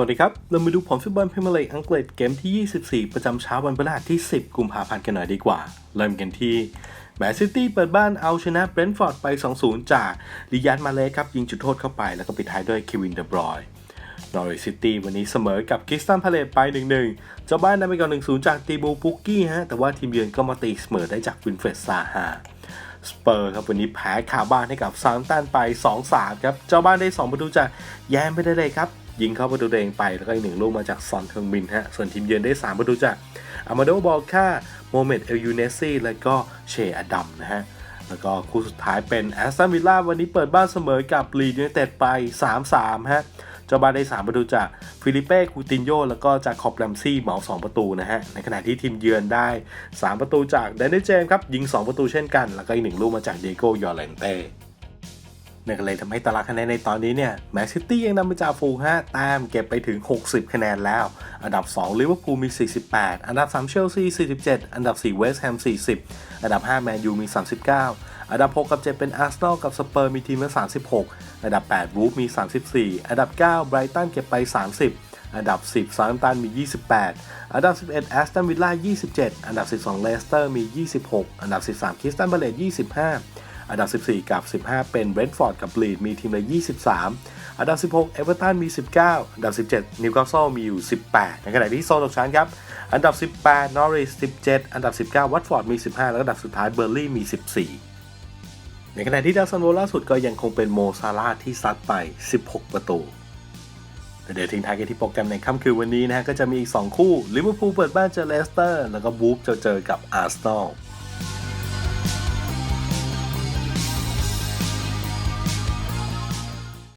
วัสดีครับ เรามาดูผลฟุตบอลพรีเมียร์ลีกอังกฤษเกมที่ 24 ประจำเช้าวันพฤหัสที่ 10 กุมภาพันธ์กันหน่อยดีกว่า เริ่มกันที่แมนซิตี้เปิดบ้านเอาชนะเบรนท์ฟอร์ดไป 2-0 จากลิยันมาเลสครับยิงจุดโทษเข้าไปแล้วก็ปิดท้ายด้วยเควินเดบรอยนอริซิตี้วันนี้เสมอกับคริสตันพาเลตไป 1-1 เจ้าบ้านนำไปก่อน 1-0 จากตีบูปุกกี้ฮะแต่ว่าทีมเยือนก็มาตีเสมอได้จากวินเฟรดซาฮาสเปอร์ครับวันนี้แพ้คาบ้านให้กับซานตันไป 2-3 ครับเจ้าบ้านได้ 2 ประตูจากแยมไปได้เลยครับ ยิงเข้าประตูตัวเองไป แล้วก็อีกหนึ่งลูกมาจากซอนเทิงบินฮะ ส่วนทีมเยือนได้ 3 ประตูจากอามาโดบอลค่าโมเมดเอลยูเนซี่แล้วก็เชอดัมนะฮะ แล้วก็คู่สุดท้ายเป็นแอสตันวิลล่าวันนี้เปิดบ้านเสมอกับลีดยูไนเต็ดไป 3-3 ฮะเจ้าบ้านได้ 3 ประตูจากฟิลิเป้คูตินโยแล้วก็จากคอบแรมซี่เหมา 2 ประตูนะฮะ ในขณะที่ทีมเยือนได้ 3 ประตูจากเดนนิสเจมครับยิง 2 ประตูเช่นกัน แล้วก็อีกหนึ่งลูกมาจากเดโกยอร์เลนเต้ เนี่ยก็เลยทำให้ตารางคะแนนในตอนนี้เนี่ยแมนซิตี้ยังนำไปจากฟูลฮะแต้มเก็บไปถึง 60 คะแนนแล้ว อันดับ2ลิเวอร์พูลมี 48 อันดับ3เชลซี 47 อันดับ4เวสต์แฮม 40 อันดับ5แมนยูมี 39 อันดับ 6 กับ 7 เป็นอาร์เซนอลกับสเปอร์มีทีมละ 36 อันดับ8วูฟมี 34 อันดับ9ไบรตันเก็บไป 30 อันดับ 10ซาร์ตันมี 28 อันดับ 11แอสตันวิลล่า 27 อันดับ 12เลสเตอร์มี 26 อันดับ 13คริสตันบเลต25 อันดับ 14 กับ 15 เป็นเบรนท์ฟอร์ดกับลีดมีทีมละ 23 อันดับ 16 เอเวอร์ตันมี 19 อันดับ 17 นิวคาสเซิลมีอยู่ 18 ในขณะที่โซนตกชั้นครับ อันดับ 18 นอริส 17 อันดับ 19 วัตฟอร์ดมี 15 แล้วก็อันดับสุดท้ายเบอร์ลี่มี 14ในขณะที่ดาวซันโวล่าสุดก็ยังคงเป็นโมซาลาที่ซัดไป 16 ประตู แต่เดี๋ยวทิ้งท้ายกันที่โปรแกรมในค่ำคืนวันนี้นะฮะ ก็จะมีอีก 2 คู่ ลิเวอร์พูลเปิดบ้านเจอเลสเตอร์ แล้วก็บูฟจะเจอกับอาร์เซนอล